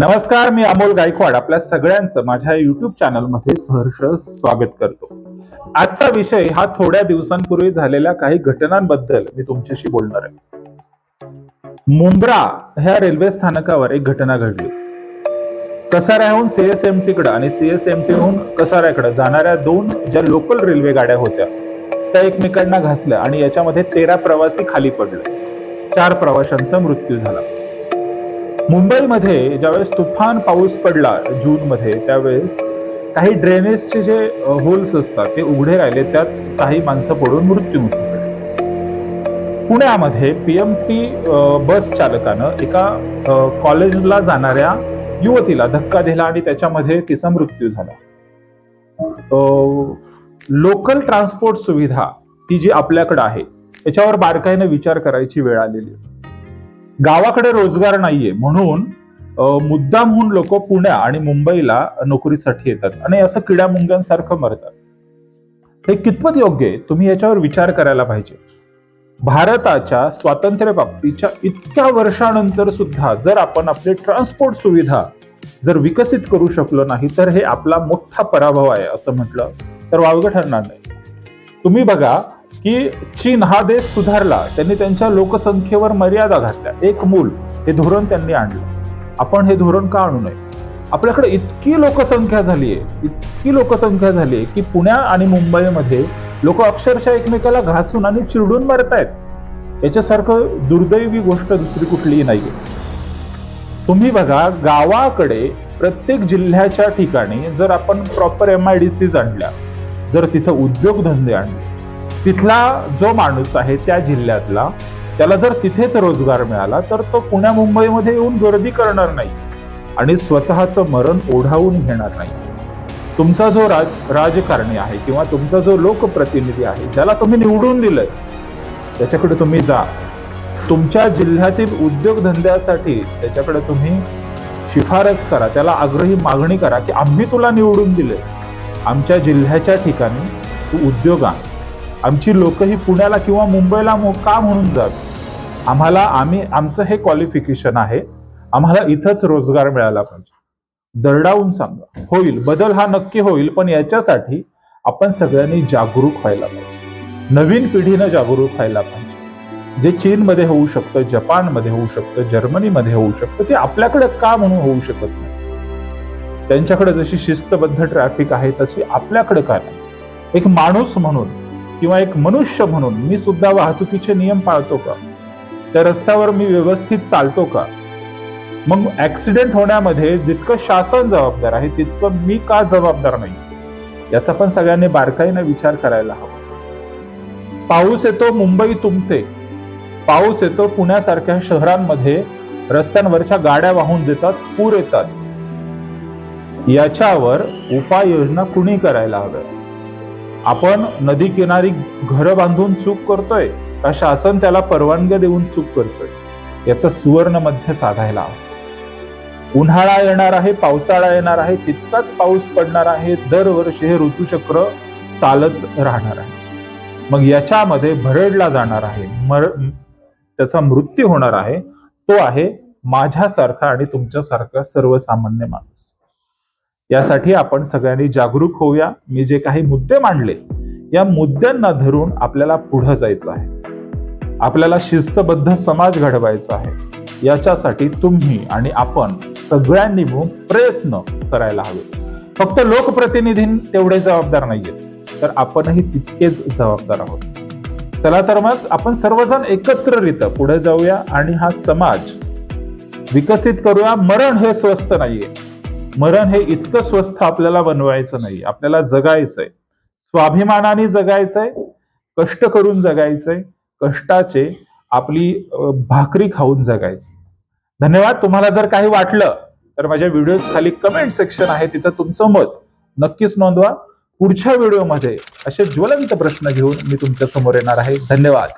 नमस्कार मी अमोल गायकवाड. आपल्या सगळ्यांचं माझ्या युट्यूब चॅनलमध्ये सहर्ष स्वागत करतो. आजचा विषय हा थोड्या दिवसांपूर्वी झालेल्या काही घटनांबद्दल मी तुमच्याशी बोलणार आहे. मुंब्रा ह्या रेल्वे स्थानकावर एक घटना घडली. कसाऱ्याहून सीएसएमटी कडे आणि सीएसएमटी हून कसाऱ्याकडे जाणाऱ्या दोन ज्या लोकल रेल्वे गाड्या होत्या त्या एकमेकांना घासल्या आणि याच्यामध्ये तेरा प्रवासी खाली पडले. चार प्रवाशांचा मृत्यू झाला. मुंबईमध्ये ज्यावेळेस तुफान पाऊस पडला जून मध्ये त्यावेळेस काही ड्रेनेजचे जे होल्स असतात ते उघडे राहिले. त्यात काही माणसं पडून मृत्यूमुखी पडली पुण्यामध्ये पीएमटी बस चालकानं एका कॉलेजला जाणाऱ्या युवतीला धक्का दिला आणि त्याच्यामध्ये तिचा मृत्यू झाला. लोकल ट्रान्सपोर्ट सुविधा ही जी आपल्याकडे आहे त्याच्यावर बारकाईने विचार करायची वेळ आलेली आहे गावाकडे रोजगार नाहीये. म्हणून मुद्दामहून लोक पुण्या आणि मुंबईला नोकरीसाठी येतात. आणि असं किड्या मुंग्यांसारखं मरतात. हे कितपत योग्य आहे? तुम्ही याच्यावर विचार करायला पाहिजे. भारताच्या स्वातंत्र्य बाबतीच्या इतक्या वर्षानंतर सुद्धा जर आपण आपली ट्रान्सपोर्ट सुविधा जर विकसित करू शकलो नाही तर हे आपला मोठा पराभव आहे असं म्हटलं तर वावगं ठरणार नाही. तुम्ही बघा की चीन हा देश सुधारला त्यांनी त्यांच्या लोकसंख्येवर मर्यादा घातल्या. एक मूल हे धोरण त्यांनी आणलं. आपण हे धोरण का आणू नये? आपल्याकडे इतकी लोकसंख्या झाली आहे इतकी लोकसंख्या झाली आहे की पुण्या आणि मुंबईमध्ये लोक अक्षरशः एकमेकाला घासून आणि चिरडून मरतायत. याच्यासारखं दुर्दैवी गोष्ट दुसरी कुठलीही नाहीये. तुम्ही बघा गावाकडे प्रत्येक जिल्ह्याच्या ठिकाणी जर आपण proper M I D Cs आणल्या जर तिथं उद्योगधंदे आणले तिथला जो माणूस आहे त्या जिल्ह्यातला त्याला जर तिथेच रोजगार मिळाला तर तो पुण्या मुंबईमध्ये येऊन गर्दी करणार नाही आणि स्वतःचं मरण ओढावून घेणार नाही. तुमचा जो राज राजकारणी आहे किंवा तुमचा जो लोकप्रतिनिधी आहे ज्याला तुम्ही निवडून दिलंय त्याच्याकडे तुम्ही जा. तुमच्या जिल्ह्यातील उद्योगधंद्यासाठी त्याच्याकडे तुम्ही शिफारस करा त्याला आग्रही मागणी करा की आम्ही तुला निवडून दिले आमच्या जिल्ह्याच्या ठिकाणी तू उद्योग आण. आमची लोक ही पुण्याला किंवा मुंबईला का म्हणून जात? आम्हाला आम्ही आमचं हे क्वालिफिकेशन आहे. आम्हाला इथंच रोजगार मिळाला पाहिजे. दरडावून सांगा. होईल बदल हा नक्की होईल पण याच्यासाठी आपण सगळ्यांनी जागरूक व्हायला पाहिजे. नवीन पिढीनं जागरूक व्हायला पाहिजे. जे चीनमध्ये होऊ शकतं जपानमध्ये होऊ शकतं जर्मनीमध्ये होऊ शकतं ते आपल्याकडे का म्हणून होऊ शकत नाही? त्यांच्याकडे जशी शिस्तबद्ध ट्रॅफिक आहे तशी आपल्याकडे का नाही? एक माणूस म्हणून किंवा एक मनुष्य म्हणून मी सुद्धा वाहतुकीचे नियम पाळतो का? त्या रस्त्यावर मी व्यवस्थित चालतो का? मग ऍक्सिडेंट होण्यामध्ये जितकं शासन जबाबदार आहे तितकं मी का जबाबदार नाही? याचा पण सगळ्यांनी बारकाईने विचार करायला हवा. पाऊस येतो मुंबई तुंबते. पाऊस येतो पुण्यासारख्या शहरांमध्ये रस्त्यांवरच्या गाड्या वाहून देतात पूर येतात. याच्यावर उपाययोजना कुणी करायला हव्या? आपण नदी किनारी घरं बांधून चूक करतोय का शासन त्याला परवानग्या देऊन चूक करतोय. याचा सुवर्ण मध्य साधायला हवं. उन्हाळा येणार आहे पावसाळा येणार आहे तितकाच पाऊस पडणार आहे दरवर्षी हे ऋतुचक्र चालत राहणार आहे. मग याच्यामध्ये भरडला जाणार आहे मर त्याचा मृत्यू होणार आहे तो आहे माझ्यासारखा आणि तुमच्यासारखा सर्वसामान्य माणूस. यासाठी आपण सगळ्यांनी जागरूक होऊया. मी जे काही मुद्दे मांडले या मुद्द्यांना धरून आपल्याला पुढे जायचं आहे. आपल्याला शिस्तबद्ध समाज घडवायचा आहे. याच्यासाठी तुम्ही आणि आपण सगळ्यांनी मिळून प्रयत्न करायला हवे फक्त लोकप्रतिनिधी तेवढे जबाबदार नाहीयेत. तर आपणही तितकेच जबाबदार आहोत. चला तर मग आपण सर्वजण एकत्रित पुढे जाऊया आणि हा समाज विकसित करूया. मरण हे स्वस्त नाहीये. मरण हे इतकं स्वस्थ आपल्याला बनवायचं नाही. आपल्याला जगायचंय. स्वाभिमानाने जगायचंय कष्ट करून जगायचंय कष्टाचे आपली भाकरी खाऊन जगायचं. धन्यवाद. तुम्हाला जर काही वाटलं तर माझ्या व्हिडिओ खाली कमेंट सेक्शन आहे तिथं तुमचं मत नक्कीच नोंदवा. पुढच्या व्हिडिओमध्ये असे ज्वलंत प्रश्न घेऊन मी तुमच्यासमोर येणार आहे. धन्यवाद.